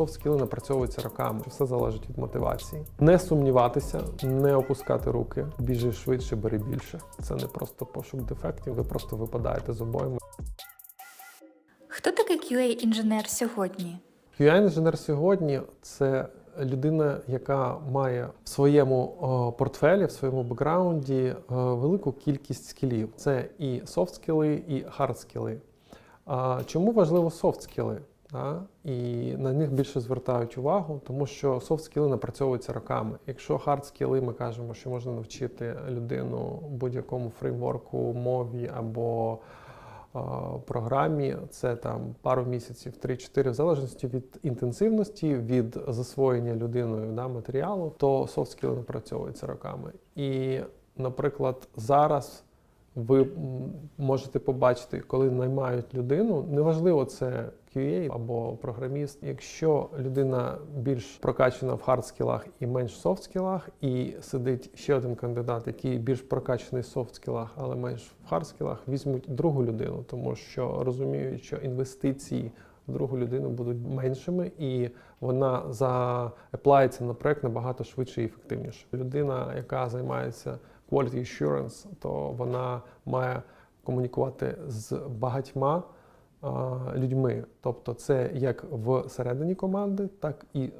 софт-скіли напрацьовуються роками. Все залежить від мотивації. Не сумніватися, не опускати руки, біжи швидше, бери більше. Це не просто пошук дефектів, ви просто випадаєте з обойми. Хто такий QA-інженер сьогодні? QA-інженер сьогодні це людина, яка має в своєму портфелі, в своєму бекграунді велику кількість скілів. Це і софт-скіли, і хард-скіли. Чому важливо софт-скіли? Да? І на них більше звертають увагу, тому що софт-скіли напрацьовуються роками. Якщо хард-скіли, ми кажемо, що можна навчити людину будь-якому фреймворку, мові або е, програмі, це там пару місяців, 3-4, в залежності від інтенсивності, від засвоєння людиною да, матеріалу, то софт-скіли напрацьовуються роками. І, наприклад, зараз ви можете побачити, коли наймають людину, неважливо, це QA або програміст. Якщо людина більш прокачана в хардскілах і менш в софтскілах, і сидить ще один кандидат, який більш прокачаний в софтскілах, але менш в хардскілах, візьмуть другу людину, тому що розуміють, що інвестиції в другу людину будуть меншими, і вона заеплається на проект набагато швидше і ефективніше. Людина, яка займається quality assurance, то вона має комунікувати з багатьма людьми. Тобто, це як всередині команди, так і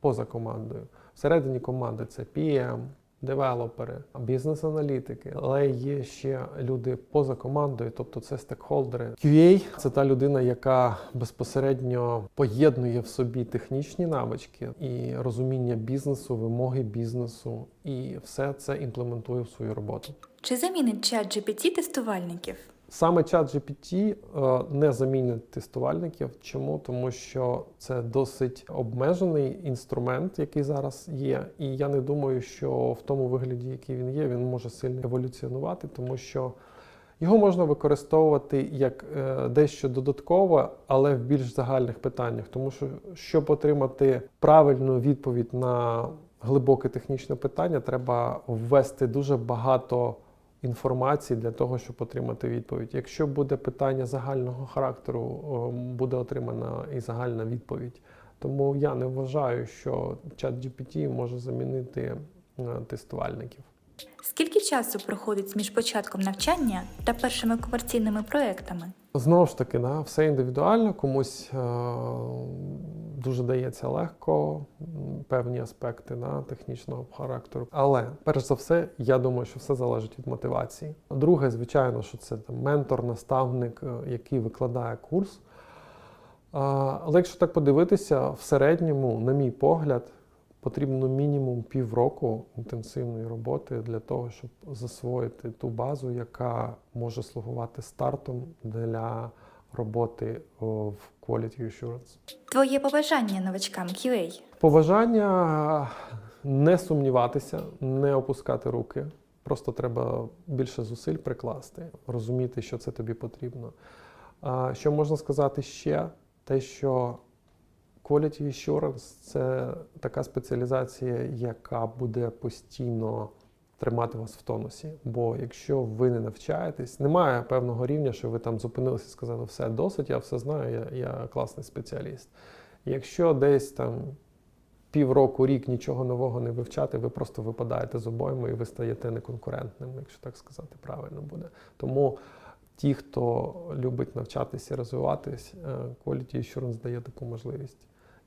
поза командою. Всередині команди це PM, девелопери, бізнес-аналітики, але є ще люди поза командою, тобто це стекхолдери. QA – це та людина, яка безпосередньо поєднує в собі технічні навички і розуміння бізнесу, вимоги бізнесу, і все це імплементує в свою роботу. Чи замінить чат GPT тестувальників? Саме чат GPT е, не замінить тестувальників. Чому? Тому що це досить обмежений інструмент, який зараз є. І я не думаю, що в тому вигляді, який він є, він може сильно еволюціонувати, тому що його можна використовувати як е, дещо додаткове, але в більш загальних питаннях. Тому що, щоб отримати правильну відповідь на глибоке технічне питання, треба ввести дуже багато інформації для того, щоб отримати відповідь. Якщо буде питання загального характеру, буде отримана і загальна відповідь. Тому я не вважаю, що чат GPT може замінити е, тестувальників. Скільки часу проходить між початком навчання та першими комерційними проектами? Знову ж таки, да, все індивідуально, комусь е, дуже дається легко певні аспекти да, технічного характеру. Але перш за все, я думаю, що все залежить від мотивації. Друге, звичайно, що це там, ментор, наставник, е, який викладає курс. А, Але якщо так подивитися, в середньому, на мій погляд, потрібно мінімум півроку інтенсивної роботи для того, щоб засвоїти ту базу, яка може слугувати стартом для роботи в Quality Assurance. Твоє побажання новачкам QA? Побажання не сумніватися, не опускати руки. Просто треба більше зусиль прикласти, розуміти, що це тобі потрібно. Що можна сказати ще? Те, що Quality Assurance – це така спеціалізація, яка буде постійно тримати вас в тонусі. Бо якщо ви не навчаєтесь, немає певного рівня, що ви там зупинилися і сказали, все досить, я все знаю, я, я класний спеціаліст. Якщо десь там півроку, рік нічого нового не вивчати, ви просто випадаєте з обойми і ви стаєте неконкурентним, якщо так сказати, правильно буде. Тому ті, хто любить навчатися розвиватись, е, Quality Assurance дає таку можливість.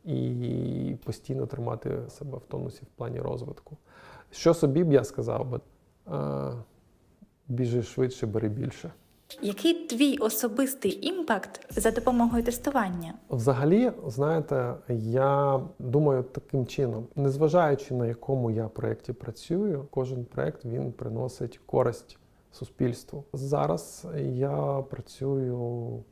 І постійно тримати себе в тонусі в плані розвитку. Що собі б я сказав би? Біжи швидше, бери більше. Який твій особистий імпакт за допомогою тестування? Взагалі, знаєте, я думаю таким чином, незважаючи на якому я проєкті працюю, кожен проєкт він приносить користь суспільству. Зараз я працюю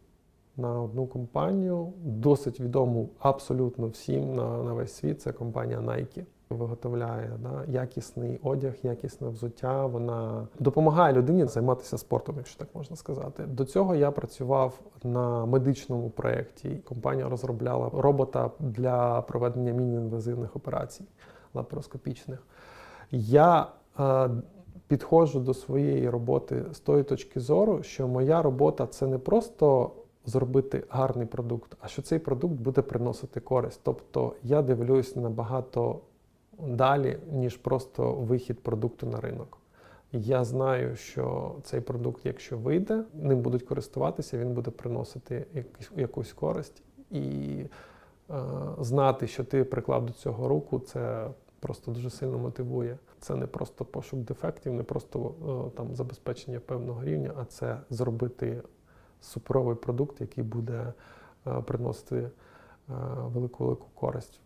на одну компанію, досить відому абсолютно всім на, на весь світ. Це компанія Nike. Виготовляє да, якісний одяг, якісне взуття. Вона допомагає людині займатися спортом, якщо так можна сказати. До цього я працював на медичному проєкті. Компанія розробляла робота для проведення міні-інвазивних операцій лапароскопічних. Я е, підходжу до своєї роботи з тої точки зору, що моя робота це не просто зробити гарний продукт, а що цей продукт буде приносити користь. Тобто я дивлюсь набагато далі, ніж просто вихід продукту на ринок. Я знаю, що цей продукт, якщо вийде, ним будуть користуватися, він буде приносити якусь, користь. І е, знати, що ти приклав до цього руку, це просто дуже сильно мотивує. Це не просто пошук дефектів, не просто е, там забезпечення певного рівня, а це зробити суперовий продукт, який буде е, приносити е, велику велику користь.